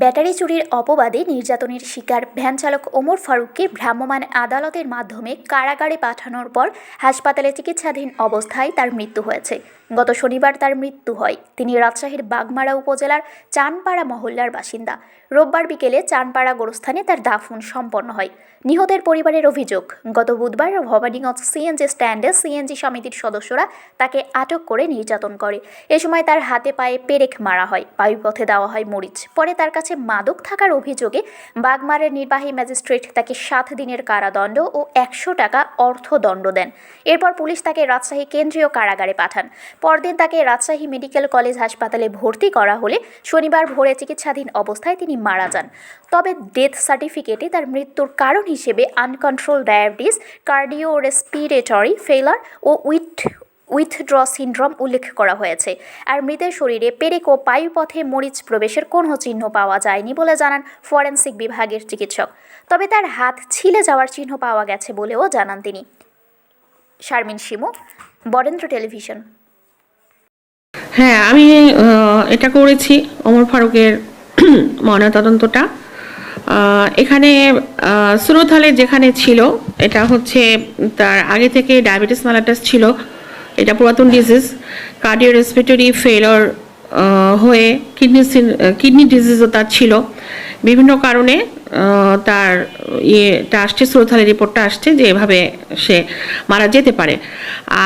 Battery চুরির অপবাদে নির্যাতনের শিকার ভ্যান চালক ওমর ফারুককে ভ্রাম্যমাণ আদালতের মাধ্যমে কারাগারে পাঠানোর পর হাসপাতালে চিকিৎসাধীন অবস্থায় তার মৃত্যু হয়েছে। গত শনিবার তার মৃত্যু হয়। তিনি রাজশাহীর বাগমারা উপজেলার চানপাড়া মহল্লার বাসিন্দা। রোববার বিকেলে চানপাড়া গোরস্থানে তার দাফন সম্পন্ন হয়। নিহতের পরিবারের অভিযোগ, গত বুধবার ভবানীগঞ্জ সিএনজি স্ট্যান্ডে সিএনজি সমিতির সদস্যরা তাকে আটক করে নির্যাতন করে। এ সময় তার হাতে পায়ে পেরেক মারা হয়। বায়ুপথে দেওয়া হয় মরিচ। পরে তার কাছে মাদক থাকার অভিযোগে বাগমারের নির্বাহী ম্যাজিস্ট্রেট তাকে সাত দিনের কারাদণ্ড ও একশো টাকা অর্থদণ্ড দেন। এরপর পুলিশ তাকে রাজশাহী কেন্দ্রীয় কারাগারে পাঠান। পরদিন তাকে রাজশাহী মেডিকেল কলেজ হাসপাতালে ভর্তি করা হলে শনিবার ভোরে চিকিৎসাধীন অবস্থায় তিনি মারা যান। তবে ডেথ সার্টিফিকেটে তার মৃত্যুর কারণ হিসেবে আনকন্ট্রোল ডায়াবেটিস কার্ডিও রেসপিরেটরি ফেলার ও উইথ উইথড্র সিনড্রোম উল্লেখ করা হয়েছে। আর মৃতের শরীরে পেরেক ও পায়ুপথে মরিচ প্রবেশের কোনো চিহ্ন পাওয়া যায়নি বলে জানান ফরেনসিক বিভাগের চিকিৎসক। তবে তার হাত ছিলে যাওয়ার চিহ্ন পাওয়া গেছে বলেও জানান তিনি। শারমিন শিমু, বরেন্দ্র টেলিভিশন। হ্যাঁ আমি এটা করেছি অমর ফারুকের ময়নাতদন্তটা। এখানে সুরতহালে যেখানে ছিল, এটা হচ্ছে তার আগে থেকে ডায়াবেটিস মালাটাস ছিল। এটা পুরাতন ডিজিজ কার্ডিও রেসপিরেটরি ফেলর হয়ে কিডনি কিডনি ডিজিজও তার ছিল। বিভিন্ন কারণে তার ইয়েটা আসছে শ্রোথালের রিপোর্টটা আসছে যে এভাবে সে মারা যেতে পারে।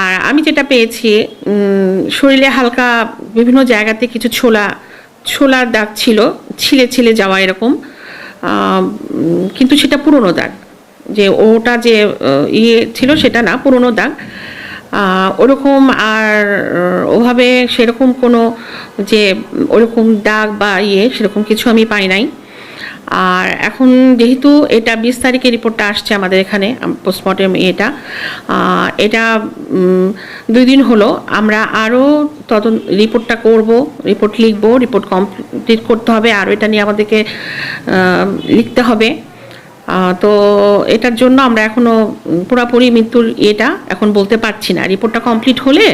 আর আমি যেটা পেয়েছি শরীরে হালকা বিভিন্ন জায়গাতে কিছু ছোলা, ছোলার দাগ ছিল, ছিলে ছিলে যাওয়া এরকম। কিন্তু সেটা পুরনো দাগ। যে ওটা যে ইয়ে ছিল সেটা না, পুরনো দাগ। ওরকম আর ওভাবে সেরকম কোনো যে ওরকম দাগ বা ইয়ে সেরকম কিছু আমি পাই নাই। আর এখন যেহেতু এটা বিশ তারিখে রিপোর্টটা আসছে আমাদের এখানে পোস্টমর্টম এটা এটা দুই দিন হলো। আমরা আরও তদন্ত রিপোর্টটা করব, রিপোর্ট লিখব, রিপোর্ট কমপ্লিট করতে হবে, আর এটা নিয়ে আমাদেরকে লিখতে হবে। তো এটার জন্য আমরা এখনও পুরোপুরি মৃত্যুর এটা এখন বলতে পারছি না। রিপোর্টটা কমপ্লিট হলে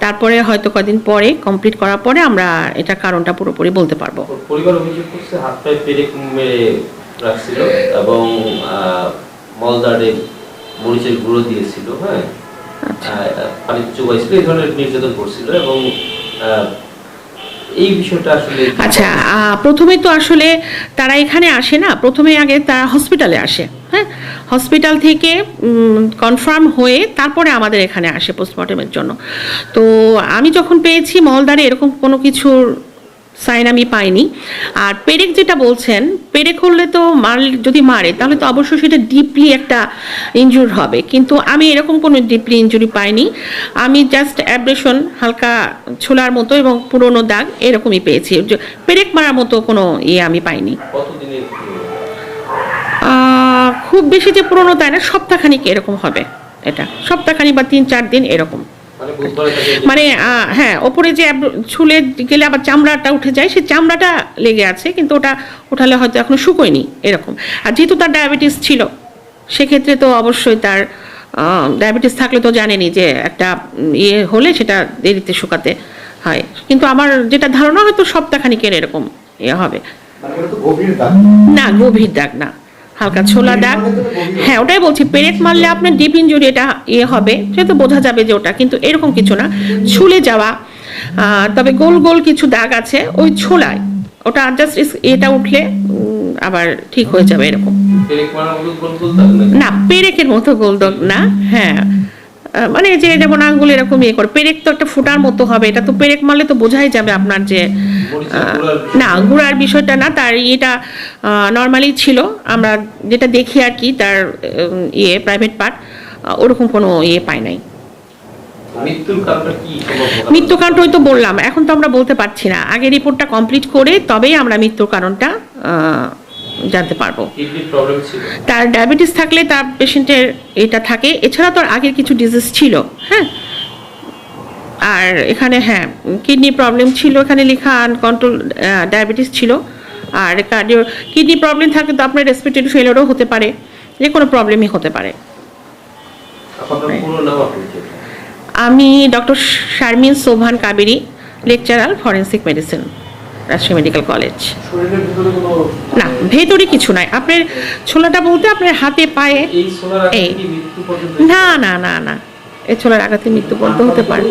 তারপরে হয়তো কদিন পরে কমপ্লিট করার পরে আমরা এটা কারণটা পুরোপুরি বলতে পারব। পরিবার অভিযোগ করছে হাত পায়ে পেরেক মেরে রাখছিল এবং মলদারে মরিচের গুঁড়ো দিয়েছিল হ্যাঁ? আচ্ছা। পানি চুবাইছিল এই ধরনের নির্যাতন করছিল এবং আচ্ছা প্রথমে তো আসলে তারা এখানে আসে না, প্রথমে আগে তারা হসপিটালে আসে হ্যাঁ? হসপিটাল থেকে কনফার্ম হয়ে তারপরে আমাদের এখানে আসে পোস্টমর্টমের জন্য। তো আমি যখন পেয়েছি মলদারে এরকম কোনো কিছুর সাইন আমি পাইনি। আর পেরেক যেটা বলছেন পেরেক হলে তো মার যদি মারে তাহলে তো অবশ্যই সেটা ডিপলি একটা ইনজুর হবে। কিন্তু আমি এরকম কোনো ডিপলি ইনজুরি পাইনি। আমি জাস্ট অ্যাব্রেশন হালকা ছোলার মতো এবং পুরনো দাগ এরকমই পেয়েছি। পেরেক মারার মতো কোনো ইয়ে আমি পাইনি। খুব বেশি যে পুরনো তাই না সপ্তাহখানিক এরকম হবে এটা। সপ্তাহখানিক বা তিন চার দিন এরকম। মানে মানে হ্যাঁ ওপরে যে ছুলে গেলে আবার চামড়াটা উঠে যায় সেই চামড়াটা লেগে আছে কিন্তু ওটা উঠালে হয়তো এখনও শুকোয়নি এরকম। আর যেহেতু তার ডায়াবেটিস ছিল সেক্ষেত্রে তো অবশ্যই তার ডায়াবেটিস থাকলে তো জানেনি যে একটা ইয়ে হলে সেটা দেরিতে শুকাতে হয়। কিন্তু আমার যেটা ধারণা হয়তো সপ্তাহখানিকের এরকম ইয়ে হবে। মানে না গভীর দাগ না। হালকা ছোলা দাগ হ্যাঁ ওটাই বলছি পেরেক মারলে আপনার ডিপ ইঞ্জুরি এটা ইয়ে হবে সেহেতু বোঝা যাবে যে ওটা কিন্তু এরকম কিছু না। ছুলে যাওয়া তবে গোল গোল কিছু দাগ আছে ওই ছোলায় ওটা জাস্ট এটা উঠলে আবার ঠিক হয়ে যাবে এরকম? না পেরেকের মতো গোল দাগ না হ্যাঁ। মানে যে যেমন আঙ্গুল এরকম ইয়ে করে পেরেক তো একটা ফুটার মতো হবে এটা তো পেরেক মারলে তো বোঝাই যাবে আপনার যে না গুঁড়ার বিষয়টা না তার ইয়েটা নর্মালি ছিল আমরা যেটা দেখি আর কি তার ইয়ে প্রাইভেট পার্ট ওরকম কোনো ইয়ে পাই নাই। মৃত্যুর কারণটা ওই তো বললাম এখন তো আমরা বলতে পারছি না। আগে রিপোর্টটা কমপ্লিট করে তবেই আমরা মৃত্যুর কারণটা জানতে পারব। তার ডায়াবেটিস থাকলে তার পেশেন্টের এটা থাকে। এছাড়া তো আগের কিছু ডিজিজ ছিল হ্যাঁ? আর এখানে হ্যাঁ কিডনি প্রবলেম ছিল এখানে লেখা আনকন্ট্রোল ডায়াবেটিস ছিল। আর কার্ডিও কিডনি প্রবলেম থাকলে তো আপনার রেসপিরেটরি ফেলারও হতে পারে যে কোনো প্রবলেমই হতে পারে? আমি doctor Sharmin Sovan Kaberi lecturer forensic medicine Rajshahi medical college. না ভেতরে কিছু নাই। আপনার ছোলাটা বলতে আপনার হাতে পায়ে এই এই। না না না না। এ ছোলার আঘাতে মৃত্যু পর্যন্ত হতে পারে।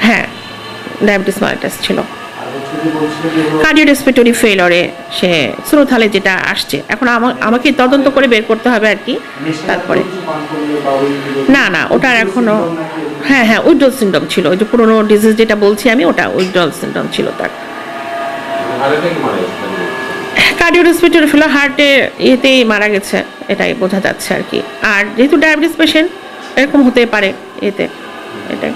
হ্যাঁ ডায়াবেটিস মাল্টাস ছিল। কার্ডিওরেসপিটরি ফেলরে সে স্রোথালে যেটা আসছে এখন আমা- আমাকে তদন্ত করে বের করতে হবে আর কি তারপরে। না না ওটার এখনও? হ্যাঁ হ্যাঁ উইড্রল সিন্ডম ছিল। ওই যে পুরোনো ডিজিজ যেটা বলছি আমি ওটা উইড্রল সিন্ডম ছিল তার। মারা ফেলো হার্টে ইয়েতেই মারা গেছে এটাই বোঝা যাচ্ছে আর কি। আর যেহেতু ডায়াবেটিস পেশেন্ট এরকম হতে পারে এতে এটাই।